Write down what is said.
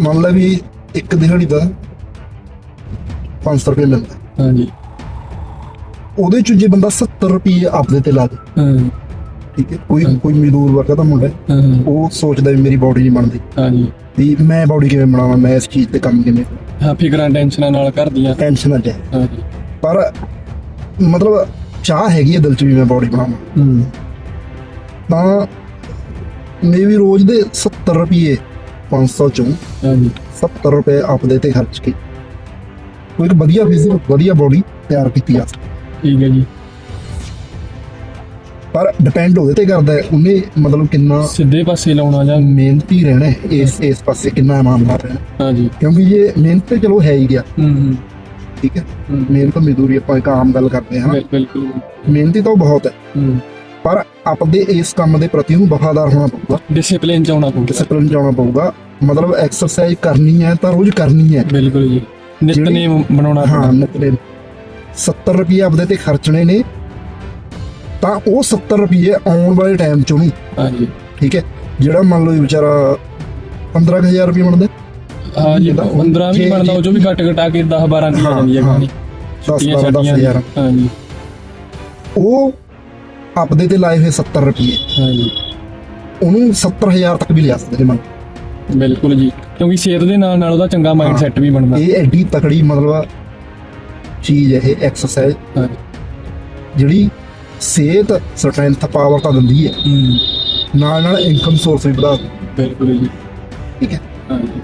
ਮੰਨ ਲੈ ਵੀ ਇੱਕ ਦਿਹਾੜੀ ਦਾ 500 ਰੁਪਏ ਲੈਂਦਾ। ਹਾਂਜੀ। ਉਹਦੇ ਚ ਜੇ ਬੰਦਾ 70 ਰੁਪਏ ਆਪਦੇ ਤੇ ਲਾ ਦੇ। ਹਾਂ। ਠੀਕ ਹੈ ਕੋਈ ਕੋਈ ਮਜ਼ਦੂਰ ਵਰਗਾ ਦਾ ਮੁੰਡਾ ਹੈ, ਹਾਂ। ਉਹ ਸੋਚਦਾ ਵੀ ਮੇਰੀ ਬਾਡੀ ਨਹੀਂ ਬਣਦੀ। ਹਾਂਜੀ। ਵੀ ਮੈਂ ਬਾਡੀ ਕਿਵੇਂ ਬਣਾਵਾਂ ਮੈਂ ਇਸ ਚੀਜ਼ ਤੇ ਕੰਮ ਕਿਵੇਂ ਹਾਂ ਫਿਕਰਾਂ ਟੈਨਸ਼ਨਾਂ ਨਾਲ ਕਰਦੀਆਂ। ਟੈਨਸ਼ਨ ਨਾ ਜਾਏ। ਹਾਂਜੀ। ਪਰ ਮਤਲਬ ਚਾਹ ਹੈਗੀ ਹੈ ਦਿਲ ਚ ਵੀ ਮੈਂ ਬਾਡੀ ਬਣਾਵਾਂ। ਹੂੰ। ਤਾਂ ਮੇਬੀ ਰੋਜ਼ ਦੇ 70 ਰੁਪਏ 500 ਚੋਂ ਹਾਂਜੀ। 70 ਰੁਪਏ ਆਪਦੇ ਤੇ ਖਰਚ ਕੇ। ਕੋਈ ਇੱਕ ਵਧੀਆ ਫਿਜ਼ਿਕ ਵਧੀਆ ਬਾਡੀ ਤਿਆਰ ਕੀਤੀ ਸਕਦੀ ਠੀਕ ਹੈ ਜੀ। ਪਰ ਡਿਪੈਂਡ ਉਹਦੇ ਤੇ ਕਰਦਾ ਹੈ। ਉਹਨੇ ਮਤਲਬ ਕਿੰਨਾ ਸਿੱਧੇ ਪਾਸੇ ਲਾਉਣਾ ਜਾਂ ਮਿਹਨਤੀ ਰਹਿਣਾ ਹੈ, ਇਸ ਇਸ ਪਾਸੇ ਕਿੰਨਾ ਇਮਾਨਦਾਰ ਰਹਿਣਾ ਹਾਂਜੀ। ਕਿਉਂਕਿ ਜੇ ਮਿਹਨਤ ਤੇ ਚਲੋ ਹੈ ਹੀ ਗਿਆ। ਹੂੰ ਹੂੰ। ਠੀਕ ਹੈ। ਹੂੰ। ਮਿਹਨਤ ਮਜ਼ਦੂਰੀ ਆਪਾਂ ਇੱਕ ਆਮ ਗੱਲ ਕਰਦੇ ਹਾਂ ਬਿਲ- ਬਿਲਕੁਲ। ਮਿਹਨਤੀ ਤਾਂ ਉਹ ਬਹੁਤ ਹੈ। ਹੂੰ। ਪਰ ਆਪਦੇ ਇਸ ਕੰਮ ਦੇ ਪ੍ਰਤੀ ਉਹਨੂੰ ਵਫਾਦਾਰ ਹੋਣਾ ਪਊਗਾ। ਡਿਸਪਲਿਨ ਚ ਆਉਣਾ ਪਊਗਾ। ਡਿਸਪਲਿਨ ਜਾਣਾ ਪਊਗਾ। ਮਤਲਬ ਐਕਸਰਸਾਈਜ਼ ਕਰਨੀ ਹੈ ਤਾਂ ਰੋਜ਼ ਕਰਨੀ ਹੈ। ਬਿਲਕੁਲ ਜੀ। ਨਿਤਨੇਮ ਬਣਾਉਣਾ ਹਾਂ। ਨਿਤਨੇਮ 70 ਰੁਪਏ ਆਪਦੇ ਤੇ ਖਰਚਣੇ ਨੇ। ਤਾਂ ਉਹ 70 ਰੁਪਏ ਆਉਣ ਵਾਲੇ ਟਾਈਮ ਚੋਂ ਨਹੀਂ। ਹਾਂਜੀ। ਠੀਕ ਹੈ। ਜਿਹੜਾ ਮੰਨ ਲਓ ਵਿਚਾਰਾ 15000 ਰੁਪਏ ਬਣਦਾ। ਹਾਂ ਜੀ ਜਿਹੜਾ 15 ਵੀ ਬਣਦਾ ਉਹ ਜੋ ਵੀ ਘੱਟ ਘਟਾ ਕੇ 10 12 ਦੀ ਆ ਜਾਂਦੀ ਹੈ। ਹਾਂ। ਕਹਾਣੀ 10 12 10000 ਹਾਂਜੀ। ਉਹ ਆਪਦੇ ਤੇ ਲਾਏ ਹੋਏ 70 ਰੁਪਏ। ਹਾਂਜੀ। ਉਹਨੂੰ 70000 ਤੱਕ ਵੀ ਲਿਆ ਸਕਦੇ ਨੇ ਮੰਨ ਬਿਲਕੁਲ ਜੀ। ਕਿਉਂਕਿ ਸਿਹਤ ਦੇ ਨਾਲ ਨਾਲ ਉਹਦਾ ਚੰਗਾ ਮਾਈਂਡ। ਸੈੱਟ ਵੀ ਬਣਦਾ। ਇਹ ਐਡੀ ਤਕੜੀ ਮਤਲਬ ਚੀਜ਼ ਹੈ ਇਹ ਐਕਸਰਸਾਈਜ਼ ਜਿਹੜੀ ਸਿਹਤ ਸਟਰੈਂਥ ਪਾਵਰ ਤਾਂ ਦਿੰਦੀ ਹੈ। ਨਾਲ ਨਾਲ ਇਨਕਮ ਸੋਰਸ ਵੀ ਵਧਾ ਬਿਲਕੁਲ ਜੀ। ਠੀਕ ਹੈ। ਹਾਂਜੀ।